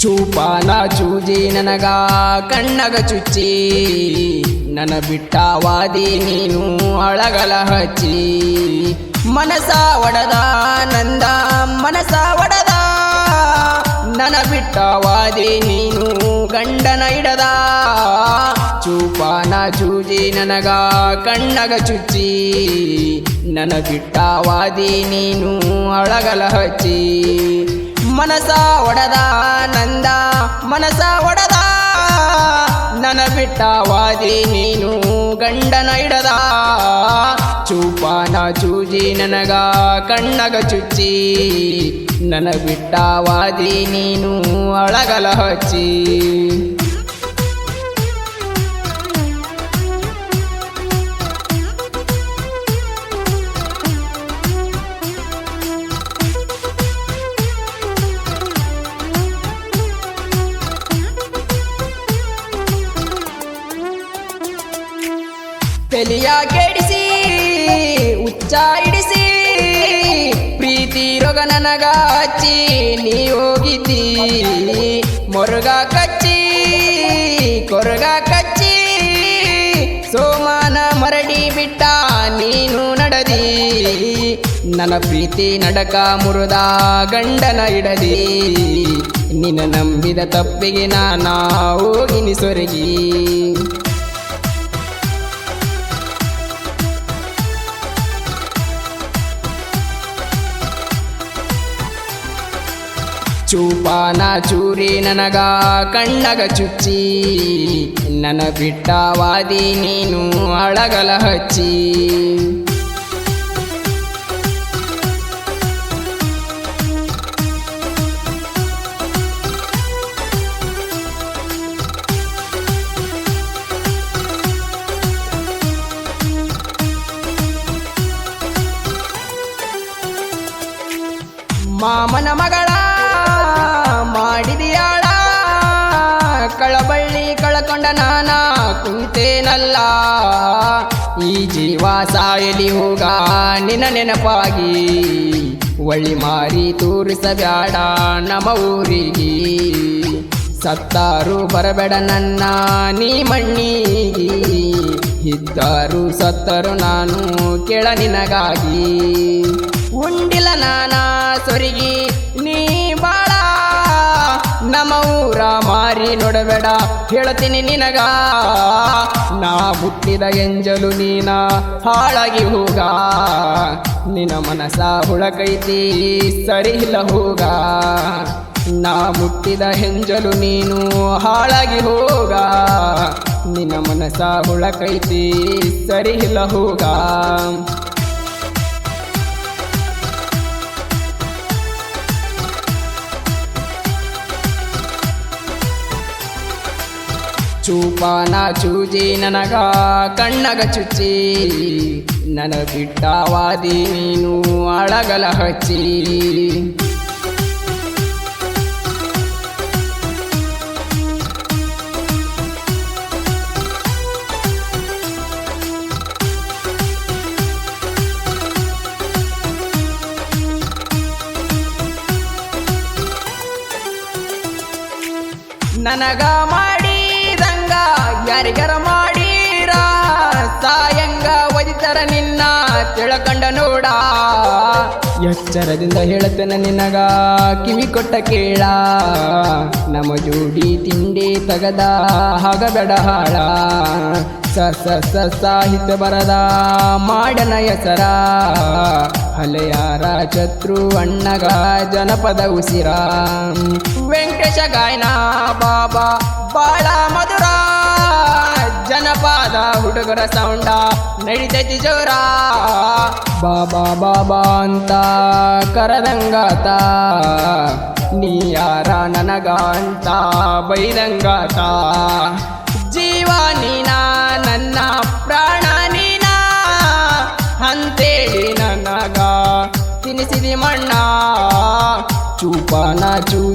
ಚೂಪಾನ ಚೂಜಿ ನನಗ ಕಣ್ಣಗ ಚುಚ್ಚಿ ನನ್ನ ಬಿಟ್ಟವಾದಿ ನೀನು ಅಳಗಲ ಹಚ್ಚಿ. ಮನಸ ಒಡದ ನಂದ ಮನಸ ಒಡದ ನನ್ನ ಬಿಟ್ಟವಾದಿ ನೀನು ಗಂಡನ ಇಡದ ಚೂಪಾನ ಚೂಜಿ ನನಗ ಕಣ್ಣಗ ಚುಚ್ಚಿ ನನ್ನ ಬಿಟ್ಟವಾದಿ ನೀನು ಅಳಗಲ ಹಚ್ಚಿ. ಮನಸ ಒಡದ ನಂದ ಮನಸ ಒಡದ ಬಿಟ್ಟ ವಾದಿ ನೀನು ಗಂಡನ ಇಡದ ಚೂಪಾನ ಚೂಜಿ ನನಗ, ಕಣ್ಣಗ ಚುಚ್ಚಿ ನನಬಿಟ್ಟ ವಾದಿ ನೀನು ಅಳಗಲ ಹಚ್ಚಿ. ತಲಿಯ ಕೆಡಿಸಿ ಉಚ್ಚ ಇಡಿಸಿ ಪ್ರೀತಿ ರೋಗ ನನಗ ನೀ ಹೋಗಿದ್ದಿ, ಮೊರಗ ಕಚ್ಚಿ, ಕೊರಗ ಕಚ್ಚಿ, ಸೋಮಾನ ಮರಡಿ ಬಿಟ್ಟ ನೀನು ನಡದಿ. ನನ್ನ ಪ್ರೀತಿ ನಡಕ ಮುರುದ ಗಂಡನ ಇಡದಿ ನಿನ್ನ ನಂಬಿದ ತಪ್ಪಿಗೆ ನಾನಾ ಹೋಗಿನಿ ಸೊರಗಿ ಚೂಪಾನ ಚೂರಿ ನನಗ ಕಣ್ಣಗ ಚುಚ್ಚಿ. ನನ್ನ ಬಿಟ್ಟವಾದಿ ನೀನು ಅಳಗಲ ಹಚ್ಚಿ. ಮಾಮನ ಮಗಳ ಕುಂತೇನಲ್ಲ ಈ ಜೀವ ಸಾಯಲಿ ಹೋಗ, ನಿನ್ನ ನೆನಪಾಗಿ. ಒಳ್ಳಿ ಮಾರಿ ತೋರಿಸಬ್ಯಾಡ ನಮ್ಮ ಊರಿಗೆ. ಸತ್ತಾರು ಬರಬೇಡ ನನ್ನ, ನೀ ಮಣ್ಣಿಗೆ. ಇದ್ದಾರು ಸತ್ತರು ನಾನು, ಕೆಳ ನಿನಗಾಗಿ. ಉಂಡಿಲ ನಾನ ಸೊರಿಗಿ, ನೀ ಬಾಳ. ನಮ್ಮ ಊರ ಮಾರಿ ನೋಡಬೇಡ, ಹೇಳ್ತೀನಿ ನಿನಗ. ನಾ ಮುಟ್ಟಿದ ಎಂಜಲು ನೀನ ಹಾಳಾಗಿ ಹೋಗ. ನಿನ್ನ ಮನಸ ಹುಳಕೈತಿ, ಸರಿ ಇಲ್ಲ ಹೋಗ. ನಾ ಮುಟ್ಟಿದ ಹೆಂಜಲು ನೀನು ಹಾಳಾಗಿ ಹೋಗ. ನಿನ್ನ ಮನಸ ಹುಳಕೈತಿ, ಸರಿ ಇಲ್ಲ ಹೋಗ. ಚೂಪಾನ ಚೂಜಿ ನನಗ ಕಣ್ಣಗ ಚುಚ್ಚಿ ನನ ಬಿಟ್ಟವಾದಿ ನೀನು ಅಳಗಲ ಹಚ್ಚಿ. ನನಗ ಮಾಡಿದಂಗ ಯಾರಿಗರ ಮಾಡೀರ? ಸಾಯಂಗ ಒದಿತರ ನಿನ್ನ ತಿಳಕಂಡ ನೋಡ. ಎಚ್ಚರದಿಂದ ಹೇಳುತ್ತೇನೆ ನಿನಗ, ಕಿವಿ ಕೊಟ್ಟ ಕೇಳ. ನಮ್ಮ ಜೋಡಿ ತಿಂಡಿ ತಗದ ಹಾಗಬೇಡ ಹಾಳ. ಸ ಸ ಸ, ಸಾಹಿತ್ಯ ಬರದ ಮಾಡನ ಹೆಸರ. ಹಲೆಯಾರ ರಾಜತ್ರು ಅಣ್ಣಗ ಜನಪದ ಉಸಿರ. ವೆಂಕಟೇಶ ಗಾಯನ ಬಾಬಾ ಬಾಳ ಮಧುರ. ಜನಪದ ಹುಡುಗರ ಸೌಂಡ ನಡಿತೈತಿ ಜೋರ. ಬಾಬಾ ಬಾಬಾ ಅಂತ ಕರದಂಗಾತ ನೀ ಯಾರ ನನಗ ಅಂತ ಬೈದಂಗಾತ ಜೀವ ನೀನ, ನನ್ನ ಪ್ರಾಣ ನೀನ. ಅಂತೇಳಿ ನನಗ ತಿನಿಸಿದಿ ಮಣ್ಣ. ಚೂಪನ ಚೂ